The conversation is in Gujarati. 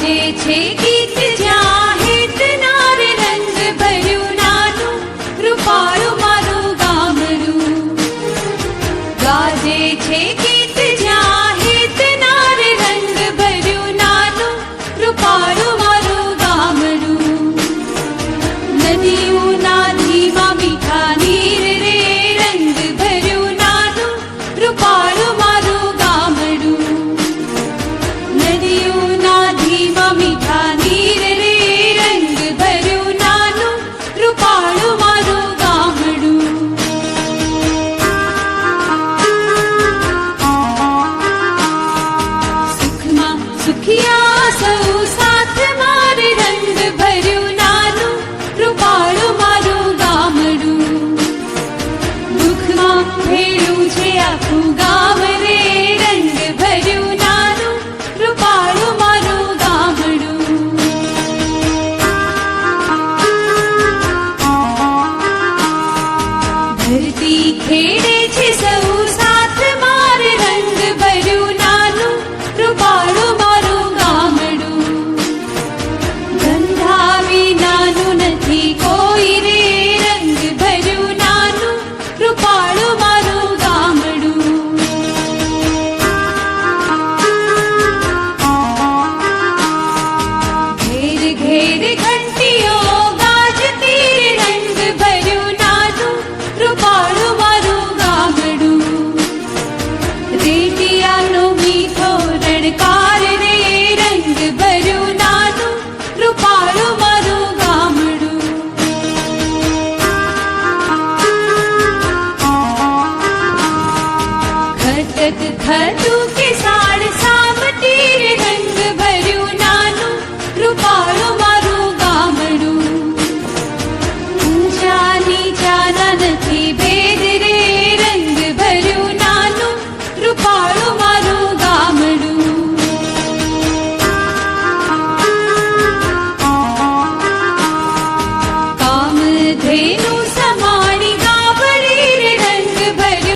ગાજે છે ગીત જ્યાં હિત સુખિયા સૌ સાથ મારે રંગ ભર્યું નાનું, રૂપાળું મારું ગામડું. દુઃખમાં ભેળું છે આખું ગામ રે રંગ ભર્યું નાનું, રૂપાળું મારું ગામડું. ધરતી ખેડે સરકારને રંગ ભર્યું નાનું રૂપાળું મારું ગામડું ખટક ખતું કે સાડ સામટી રંગ ભર્યું નાનું રૂપાળું Rio.